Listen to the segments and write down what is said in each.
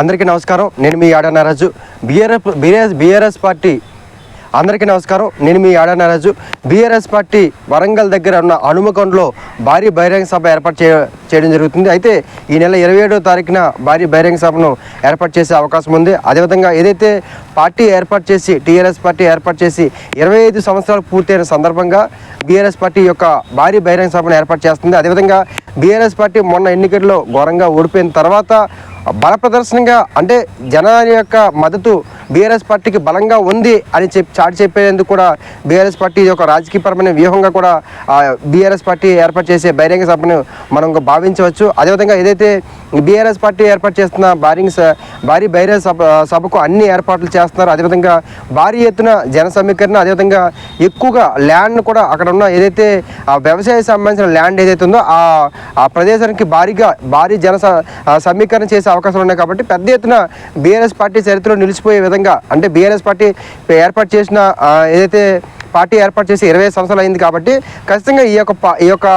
అందరికీ నమస్కారం. నేను మీ ఆడ నారాజు. బిఆర్ఎస్ బీఆర్ఎస్ బీఆర్ఎస్ పార్టీ అందరికీ నమస్కారం. నేను మీ ఆడ నారాజు. బీఆర్ఎస్ పార్టీ వరంగల్ దగ్గర ఉన్న హనుమకొండలో భారీ బహిరంగ సభ ఏర్పాటు చే చేయడం జరుగుతుంది. అయితే ఈ నెల ఇరవై ఏడవ తారీఖున భారీ బహిరంగ సభను ఏర్పాటు చేసే అవకాశం ఉంది. అదేవిధంగా ఏదైతే పార్టీ ఏర్పాటు చేసి టీఆర్ఎస్ పార్టీ ఏర్పాటు చేసి ఇరవై ఐదు సంవత్సరాలు పూర్తయిన సందర్భంగా బీఆర్ఎస్ పార్టీ యొక్క భారీ బహిరంగ సభను ఏర్పాటు చేస్తుంది. అదేవిధంగా బీఆర్ఎస్ పార్టీ మొన్న ఎన్నికల్లో ఘోరంగా ఓడిపోయిన తర్వాత బల ప్రదర్శనగా అంటే జనాల యొక్క మద్దతు బీఆర్ఎస్ పార్టీకి బలంగా ఉంది అని చెప్పి చాటి చెప్పేందుకు కూడా బీఆర్ఎస్ పార్టీ యొక్క రాజకీయపరమైన వ్యూహంగా కూడా బీఆర్ఎస్ పార్టీ ఏర్పాటు చేసే బహిరంగ సభను మనం భావించవచ్చు. అదేవిధంగా ఏదైతే బీఆర్ఎస్ పార్టీ ఏర్పాటు చేస్తున్న భారీ స- భారీ బహిరంగ సభ సభకు అన్ని ఏర్పాట్లు చేస్తున్నారు. అదేవిధంగా భారీ ఎత్తున జన సమీకరణ అదేవిధంగా ఎక్కువగా ల్యాండ్ కూడా అక్కడ ఉన్న ఏదైతే ఆ వ్యవసాయ సంబంధించిన ల్యాండ్ ఏదైతే ఉందో ఆ ఆ ప్రదేశానికి భారీగా భారీ జన స- సమీకరణ చేసే అవకాశాలు ఉన్నాయి కాబట్టి పెద్ద ఎత్తున బీఆర్ఎస్ పార్టీ చరిత్రలో నిలిచిపోయే విధంగా అంటే బీఆర్ఎస్ పార్టీ ఏర్పాటు చేసిన ఏదైతే పార్టీ ఏర్పాటు చేసి ఇరవై సంవత్సరాలు అయింది కాబట్టి ఖచ్చితంగా ఈ యొక్క ఈ యొక్క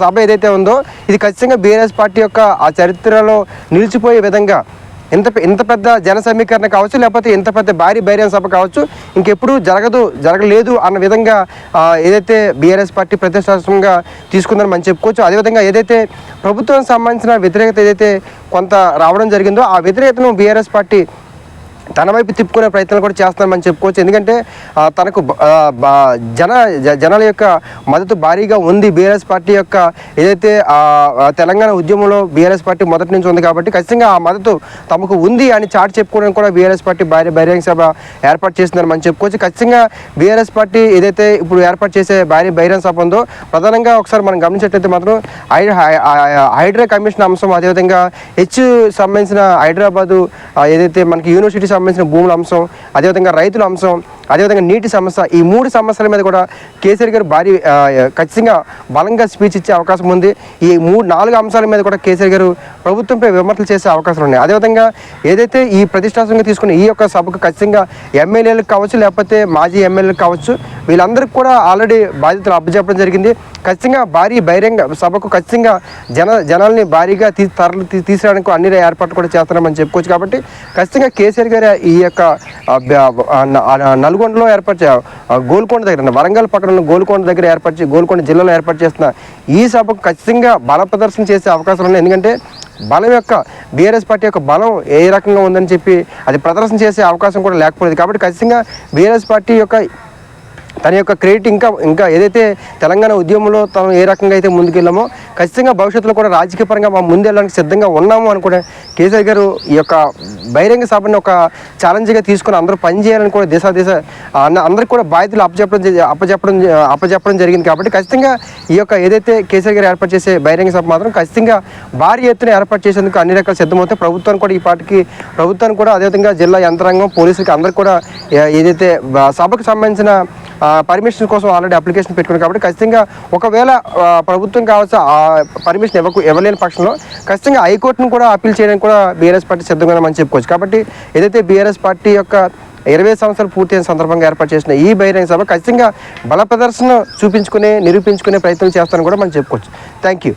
సభ ఏదైతే ఉందో ఇది ఖచ్చితంగా బీఆర్ఎస్ పార్టీ యొక్క ఆ చరిత్రలో నిలిచిపోయే విధంగా ఇంత ఇంత పెద్ద జన సమీకరణ కావచ్చు లేకపోతే ఇంత పెద్ద భారీ బైర్యం సభ కావచ్చు ఇంకెప్పుడు జరగదు జరగలేదు అన్న విధంగా ఏదైతే బీఆర్ఎస్ పార్టీ ప్రతిష్టాత్మకంగా తీసుకుందని మనం చెప్పుకోవచ్చు. అదేవిధంగా ఏదైతే ప్రభుత్వానికి సంబంధించిన వ్యతిరేకత ఏదైతే కొంత రావడం జరిగిందో ఆ వ్యతిరేకతను బీఆర్ఎస్ పార్టీ తన వైపు తిప్పుకునే ప్రయత్నాలు కూడా చేస్తున్నామని చెప్పుకోవచ్చు. ఎందుకంటే తనకు జన జనాల యొక్క మద్దతు భారీగా ఉంది. బీఆర్ఎస్ పార్టీ యొక్క ఏదైతే తెలంగాణ ఉద్యమంలో బీఆర్ఎస్ పార్టీ మొదటి నుంచి ఉంది కాబట్టి ఖచ్చితంగా ఆ మద్దతు తమకు ఉంది అని చాటు చెప్పుకోవడానికి కూడా బీఆర్ఎస్ పార్టీ భారీ బహిరంగ సభ ఏర్పాటు చేస్తుందని మనం చెప్పుకోవచ్చు. ఖచ్చితంగా బీఆర్ఎస్ పార్టీ ఏదైతే ఇప్పుడు ఏర్పాటు చేసే భారీ బహిరంగ సభ ఉందో ప్రధానంగా ఒకసారి మనం గమనించినట్లయితే మాత్రం హై హైడ్రా కమిషన్ అంశం అదేవిధంగా హెచ్ సంబంధించిన హైదరాబాదు ఏదైతే మనకి యూనివర్సిటీ సంబంధించిన భూముల అంశం అదేవిధంగా రైతుల అంశం అదేవిధంగా నీటి సమస్య ఈ మూడు సమస్యల మీద కూడా కేసీఆర్ గారు భారీ ఖచ్చితంగా బలంగా స్పీచ్ ఇచ్చే అవకాశం ఉంది. ఈ మూడు నాలుగు అంశాల మీద కూడా కేసీఆర్ గారు ప్రభుత్వంపై విమర్శలు చేసే అవకాశాలు ఉన్నాయి. అదేవిధంగా ఏదైతే ఈ ప్రతిష్టాత్మకంగా తీసుకున్న ఈ యొక్క సభకు ఖచ్చితంగా ఎమ్మెల్యేలకు కావచ్చు లేకపోతే మాజీ ఎమ్మెల్యేలకు కావచ్చు వీళ్ళందరికీ కూడా ఆల్రెడీ బాధ్యతలు అప్పచెప్పడం జరిగింది. ఖచ్చితంగా భారీ బహిరంగ సభకు ఖచ్చితంగా జన జనాల్ని భారీగా తీ తరలి తీ- తీసుకురావడానికి అన్ని ఏర్పాట్లు కూడా చేస్తున్నామని చెప్పుకోవచ్చు. కాబట్టి ఖచ్చితంగా కేసీఆర్ గారు ఈ యొక్క నల్గొండలో ఏర్పాటు చే- గోల్కొండ దగ్గర వరంగల్ పక్కన ఉన్న గోల్కొండ దగ్గర ఏర్పాటు గోల్కొండ జిల్లాలో ఏర్పాటు చేస్తున్న ఈ సభకు ఖచ్చితంగా బల ప్రదర్శన చేసే అవకాశం ఉన్నాయి. ఎందుకంటే బలం యొక్క బీఆర్ఎస్ పార్టీ యొక్క బలం ఏ రకంగా ఉందని చెప్పి అది ప్రదర్శన చేసే అవకాశం కూడా లేకపోలేదు. కాబట్టి ఖచ్చితంగా బీఆర్ఎస్ పార్టీ యొక్క తన యొక్క క్రెడిట్ ఇంకా ఇంకా ఏదైతే తెలంగాణ ఉద్యమంలో తను ఏ రకంగా అయితే ముందుకెళ్ళామో ఖచ్చితంగా భవిష్యత్తులో కూడా రాజకీయ పరంగా మనం ముందెళ్ళడానికి సిద్ధంగా ఉన్నాము అని కూడా కేసీఆర్ గారు ఈ యొక్క బహిరంగ సభని ఒక ఛాలెంజ్గా తీసుకుని అందరూ పనిచేయాలని కూడా దేశ దేశ అందరికి కూడా బాధ్యతలు అప్పచెప్పడం అప్పచెప్పడం అప్పచెప్పడం జరిగింది కాబట్టి ఖచ్చితంగా ఈ యొక్క ఏదైతే కేసీఆర్ గారు ఏర్పాటు చేసే బహిరంగ సభ మాత్రం ఖచ్చితంగా భారీ ఎత్తున ఏర్పాటు చేసేందుకు అన్ని రకాల సిద్ధమవుతాయి. ప్రభుత్వానికి కూడా ఈ పాటికి ప్రభుత్వానికి కూడా అదేవిధంగా జిల్లా యంత్రాంగం పోలీసులకి అందరికి కూడా ఏదైతే సభకు సంబంధించిన పర్మిషన్ కోసం ఆల్రెడీ అప్లికేషన్ పెట్టుకుని కాబట్టి ఖచ్చితంగా ఒకవేళ ప్రభుత్వం కావచ్చు ఆ పర్మిషన్ ఇవ్వకు ఇవ్వలేని పక్షంలో ఖచ్చితంగా హైకోర్టును కూడా అప్పీల్ చేయడానికి కూడా బీఆర్ఎస్ పార్టీ సిద్ధంగా మనం చెప్పుకోవచ్చు. కాబట్టి ఏదైతే బీఆర్ఎస్ పార్టీ యొక్క ఇరవై సంవత్సరాలు పూర్తయిన సందర్భంగా ఏర్పాటు చేసిన ఈ బహిరంగ సభ ఖచ్చితంగా బల ప్రదర్శన చూపించుకునే నిరూపించుకునే ప్రయత్నం చేస్తానని కూడా మనం చెప్పుకోవచ్చు. Thank you